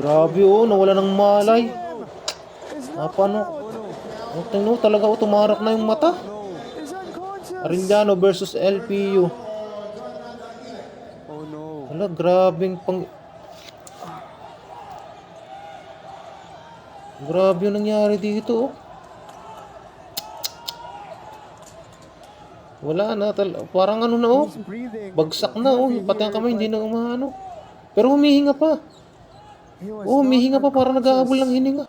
Grabe oh, nawala ng malay. Ah, paano? Oh, talaga oh, tumarak na yung mata. Arellano versus LPU. Oh no. Wala, grabing pang... Grabe yung nangyari dito, oh. Wala na, tal- parang ano na, oh. Bagsak na, oh. Pati ang kamay, hindi na umano. Pero humihinga pa. Oh, humihinga pa, parang nag-aabol ng hininga.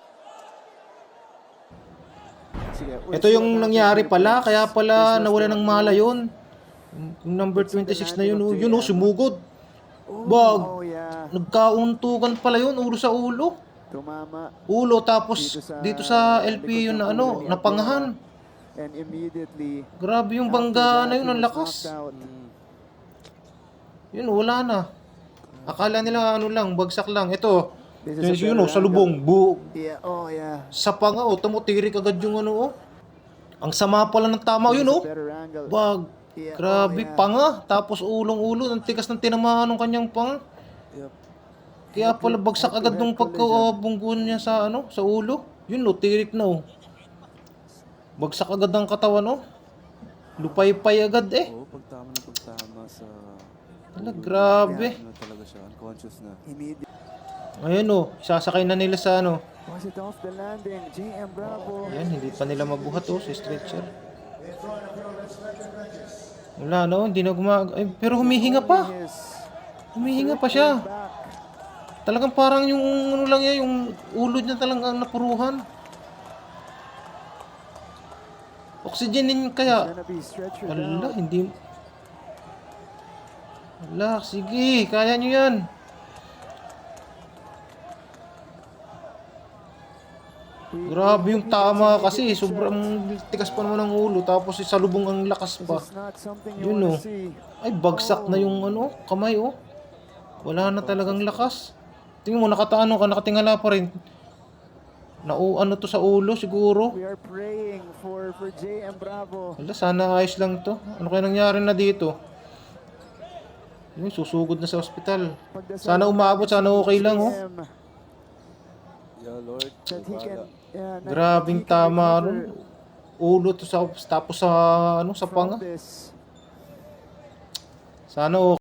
Ito yung nangyari pala, kaya pala nawala ng mala yun. Yung number 26 na yun, oh. yun oh, sumugod. Bag, Oh yeah. nagkauntukan pala yun, ulo sa ulo. Tumama. Ulo, tapos dito sa LP yun na ano, napangahan. And immediately. Grabe yung bangga na yun, ang lakas. Yun, wala na. Akala nila ano lang, bagsak lang. Ito, This is yun, yun oh, better sa lubong, bu Yeah, oh yeah. sa panga, oh, tumutirik agad yung ano, oh. Ang sama pala ng tama, yun, oh. Wag, Yeah, grabe, oh, yeah. panga. Tapos ulong-ulo, ang tikas ng tinamaan ng kanyang pang. Yep. Kaya pala bagsak agad nung pagkabunggun niya sa ano, sa ulo. Yun, oh, tirik na, oh. Bagsak agad ang katawan, oh. Lupay-pay agad, eh. Oo, pagtama na pagtama sa... Ala, grabe. Ano talaga siya, unconscious na. Immediate. Ayun, oh, sasakay na nila sa ano. Was it off the landing? JM Bravo. Ayan, hindi pa nila mabuhat, oh, si stretcher. Wala, no, hindi na gumag... Ay, pero humihinga pa. Humihinga pa siya. Talagang parang yung ano lang yan, yung ulo niya talagang napuruhan. Oxygenin kaya. Out. hindi... Wala, sige, kaya nyo yan. Grabe yung tama kasi, sobrang tikas pa naman ng ulo, tapos sa lubong ang lakas pa. Yun, oh. Ay, bagsak na yung ano, kamay oh. Wala na talagang lakas. Tingnan mo, nakataano ka, nakatingala pa rin. Na ano to sa ulo siguro. We are praying for for JM Bravo. Wala, sana ayos lang to. Ano kaya nangyari na dito? Yun, susugod na sa ospital. Sana umabot, sana okay lang oh. Yeah, Lord. That he can, yeah, na- Grabing he can tama recover ano. Ulo to sa tapos sa ano sa from panga. this. Sana okay.